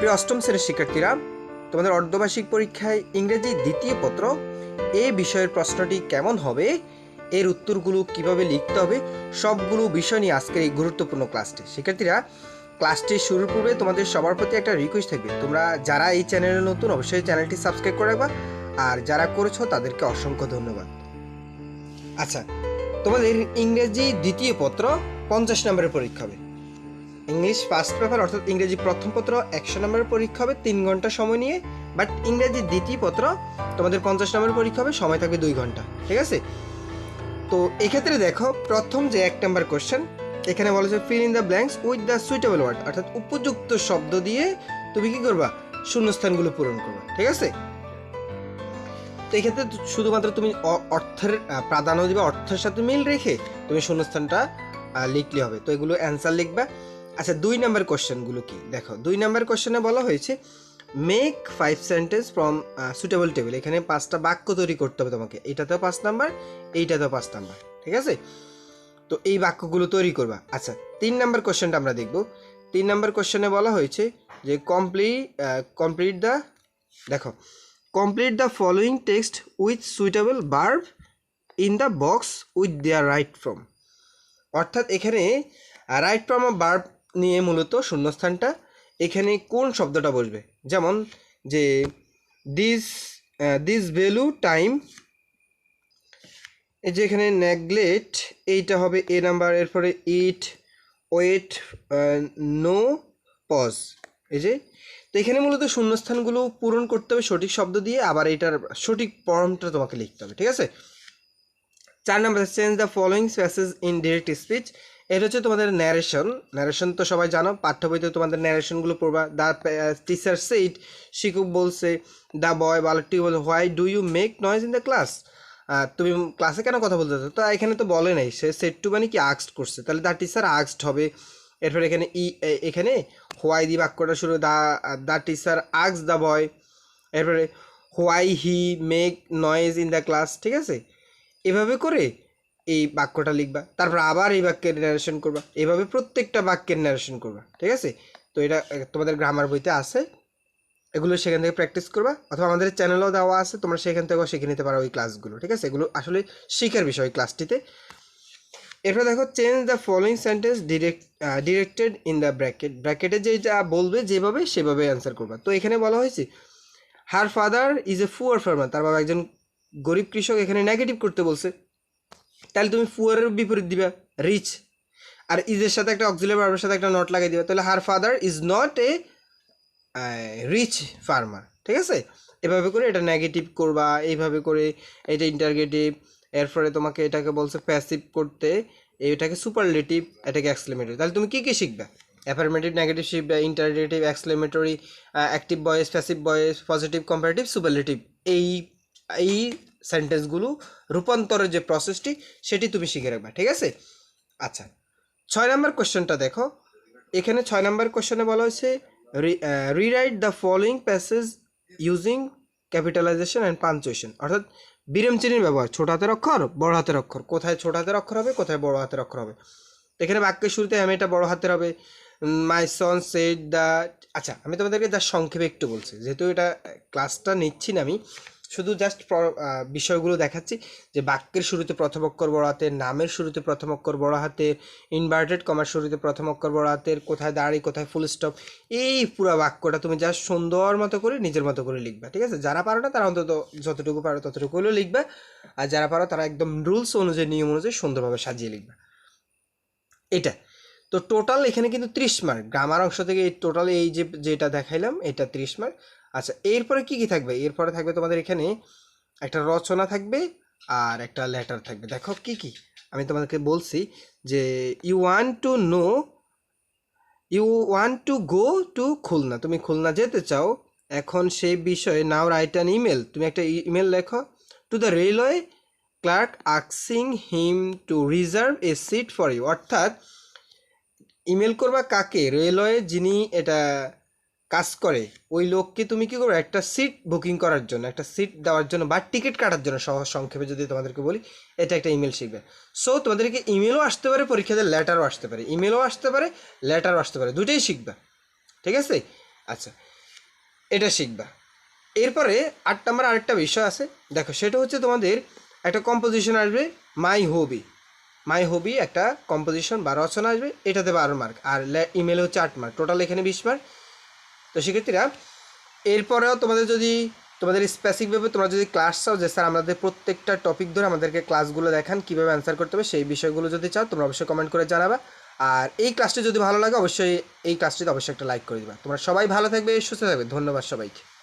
প্রিয় অষ্টম শ্রেণির শিক্ষার্থীরা, তোমাদের অর্ধবার্ষিক পরীক্ষায় ইংরেজি দ্বিতীয় পত্র এই বিষয়ের প্রশ্নটি কেমন হবে, এর উত্তরগুলো কীভাবে লিখতে হবে, সবগুলো বিষয় নিয়ে আজকের এই গুরুত্বপূর্ণ ক্লাসটি। শিক্ষার্থীরা, ক্লাসটি শুরুর পূর্বে তোমাদের সবার প্রতি একটা রিকোয়েস্ট থাকবে। তোমরা যারা এই চ্যানেলে নতুন, অবশ্যই চ্যানেলটি সাবস্ক্রাইব করে রাখবা। আর যারা করেছ, তাদেরকে অসংখ্য ধন্যবাদ। আচ্ছা তোমাদের ইংরেজি দ্বিতীয় পত্র পঞ্চাশ নম্বরের পরীক্ষা হবে। ইংলিশ ফার্স্ট পেপার, অর্থাৎ ইংরেজি প্রথম পত্র, একশো নম্বরের পরীক্ষা হবে তিন ঘণ্টা সময় নিয়ে বাট ইংরেজি দ্বিতীয় পত্র তোমাদের পঞ্চাশ নম্বরের পরীক্ষা হবে, সময় থাকবে দুই ঘণ্টা, ঠিক আছে? তো এক্ষেত্রে দেখো, প্রথম যে এক নম্বর কোশ্চেন এখানে বলা হচ্ছে fill in the blanks with the suitable word অর্থাৎ উপযুক্ত শব্দ দিয়ে তুমি কি করবা? শূন্যস্থানগুলো পূরণ করবা, ঠিক আছে? তো এক্ষেত্রে শুধুমাত্র তুমি অর্থের প্রাধান্য দিবে, অর্থের সাথে মিল রেখে তুমি শূন্যস্থানটা লিখলে হবে। তো এগুলো অ্যান্সার লিখবা। আচ্ছা দুই নাম্বার কোশ্চেনগুলো কি? দেখো, দুই নাম্বার কোশ্চেনে বলা হয়েছে make five sentence from suitable table এখানে পাঁচটা বাক্য তৈরি করতে হবে তোমাকে। এইটাতেও পাঁচ নাম্বার, এইটাতেও পাঁচ নাম্বার, ঠিক আছে? তো এই বাক্যগুলো তৈরি করবা। আচ্ছা তিন নাম্বার কোশ্চেনটা আমরা দেখব। তিন নাম্বার কোশ্চেনে বলা হয়েছে যে কমপ্লিট কমপ্লিট দ্য দেখো complete the following text with suitable verb in the box with their right from অর্থাৎ এখানে রাইট ফ্রম বার্ব নিয়ে মূলত শূন্যস্থানটা এখানে কোন শব্দটা বসবে? যেমন যে দিস দিস ভ্যালু টাইম এই যে এখানে নেগলেট এইটা হবে এ নাম্বার এরপরে ইট ওয়েট নো পজ এই যে। তো এখানে মূলত শূন্যস্থানগুলো পূরণ করতে হবে সঠিক শব্দ দিয়ে, আবার এটার সঠিক ফর্মটা তোমাকে লিখতে হবে, ঠিক আছে? চার number change the following passage in direct speech এটা হচ্ছে তোমাদের ন্যারেশন ন্যারেশন তো সবাই জানো, পাঠ্য বইতে তোমাদের ন্যারেশনগুলো পড়বা। দ্য টিচার সেইট শিক্ষক বলছে দ্য বয় বালকটি বলছে why do you make noise in the class তুমি ক্লাসে কেন কথা বলতে? তো এখানে তো বলে নাই। সে সেট টু মানে কি আক্সড করছে? তাহলে দ্য টিচার আক্সড হবে। এরপর এখানে ই এ- এখানে হোয়াই দি বাক্যটা শুরু the the teacher asks the boy এরপরে why he make noise in the class ঠিক আছে? এভাবে করে এই বাক্যটা লিখবা। তারপর আবার এই বাক্যের ন্যারেশন করবা। এভাবে প্রত্যেকটা বাক্যের ন্যারেশন করবা, ঠিক আছে? তো এটা তোমাদের গ্রামার বইতে আছে। এগুলো সেখান থেকে প্র্যাকটিস করবা, অথবা আমাদের চ্যানেলেও দেওয়া আছে, তোমরা সেখান থেকেও শিখে নিতে পারো ওই ক্লাসগুলো ঠিক আছে? এগুলো আসলে শিখার বিষয় ক্লাসটিতে এরপর দেখো change the following sentence direct directed in the bracket ব্র্যাকেটে যে যা বলবে, যেভাবে, সেভাবে অ্যান্সার করবা। তো এখানে বলা হয়েছে her father is a poor farmer তার বাবা একজন গরিব কৃষক, এখানে নেগেটিভ করতে বলছে। তাহলে তুমি ফুয়ারের বিপরীত দিবা রিচ আর ইজের সাথে একটা অক্সিলারি ভার্বের সাথে একটা নট লাগিয়ে দিবা, তাহলে her father is not a rich farmer ঠিক আছে? এভাবে করে এটা নেগেটিভ করবা, এইভাবে করে এটা ইন্টারগেটিভ এরপরে তোমাকে এটাকে বলছে প্যাসিভ করতে, এটাকে সুপারলেটিভ এটাকে এক্সক্লেমেটরি তাহলে তুমি কী কী শিখবে? অ্যাফার্মেটিভ নেগেটিভ শিখবে interrogative exclamatory active voice passive voice positive comparative superlative এই এই সেন্টেন্সগুলো রূপান্তরের যে প্রসেসটি সেটি তুমি শিখে রাখবে, ঠিক আছে? আচ্ছা ছয় নম্বর কোশ্চেনটা দেখো। এখানে ছয় নম্বর কোশ্চেনে বলা হয়েছে rewrite the following passage using capitalisation and punctuation অর্থাৎ বিরাম চিহ্নের ব্যবহার, ছোট হাতের অক্ষর, বড় হাতের অক্ষর। কোথায় ছোট হাতের অক্ষর হবে, কোথায় বড় হাতের অক্ষর হবে? এখানে বাক্যের শুরুতে আমি এটা বড় হাতের হবে। মাই সন সেড দ্য আচ্ছা আমি তোমাদেরকে যা সংক্ষেপে একটু বলছি। যেহেতু এটা ক্লাসটা নিচ্ছি না আমি শুধু জাস্ট বিষয়গুলো দেখাচ্ছি, যে বাক্যের শুরুতে প্রথম অক্ষর বড় হাতের, নামের শুরুতে প্রথম অক্ষর বড় হাতের ইনভার্টেড কমার শুরুতে প্রথম অক্ষর বড় হাতের, কোথায় দাঁড়ি, কোথায় ফুল স্টপ এই পুরো বাক্যটা তুমি জাস্ট সুন্দর মতো করে নিজের মতো করে লিখবা, ঠিক আছে? যারা পারো না তারা অন্তত যতটুকু পারো ততটুকু হলেও লিখবা, আর যারা পারো তারা একদম রুলস অনুযায়ী, নিয়ম অনুযায়ী সুন্দরভাবে সাজিয়ে লিখবা। এটা। তো টোটাল এখানে কিন্তু ত্রিশ মার্ক গ্রামার অংশ থেকে এই টোটাল এই যে, যেটা দেখাইলাম, এটা ত্রিশ মার্ক আচ্ছা এরপরে কি কি থাকবে? এরপরে থাকবে তোমাদের এখানে একটা রচনা থাকবে আর একটা লেটার থাকবে। দেখো কি কি। আমি তোমাদেরকে বলছি যে you want to know you want to go to Khulna. তুমি খুলনা যেতে চাও, এখন সেই বিষয়ে নাও রাইট অ্যান ইমেল তুমি একটা ইমেল লেখো to the railway clerk আক্সিং him to reserve a seat for you অর্থাৎ ইমেল করবা কাকে? রেলওয়ে যিনি এটা কাজ করে, ওই লোককে তুমি কি করবে? একটা সিট বুকিং করার জন্য, একটা সিট দেওয়ার জন্য বা টিকিট কাটার জন্য সহজ সংক্ষেপে যদি তোমাদেরকে বলি, এটা একটা ইমেল শিখবে। সো তোমাদেরকে ইমেলও আসতে পারে, পরীক্ষাতে লেটারও আসতে পারে। ইমেলও আসতে পারে লেটারও আসতে পারে। দুটোই শিখবে। ঠিক আছে? আচ্ছা এটা শিখবা। এরপরে আট নম্বর আরেকটা বিষয় আছে। দেখো, সেটা হচ্ছে তোমাদের একটা কম্পোজিশন আসবে মাই হবি মাই হবি একটা কম্পোজিশন বা রচনা আসবে, এটাতে বারো মার্ক আর ইমেলে হচ্ছে আট মার্ক টোটাল এখানে বিশ মার্ক তো শিক্ষার্থীরা এরপরেও তোমাদের যদি, তোমাদের স্পেসিফিকভাবে তোমরা যদি ক্লাস চাও, যে স্যার আমাদের প্রত্যেকটা টপিক ধরে আমাদেরকে ক্লাসগুলো দেখান, কীভাবে অ্যান্সার করতে হবে, সেই বিষয়গুলো যদি চাও, তোমরা অবশ্যই কমেন্ট করে জানাবা। আর এই ক্লাসটি যদি ভালো লাগে, অবশ্যই এই ক্লাসটিতে অবশ্যই একটা লাইক করে দিবা। তোমরা সবাই ভালো থাকবে, সুস্থ থাকবে। ধন্যবাদ সবাইকে।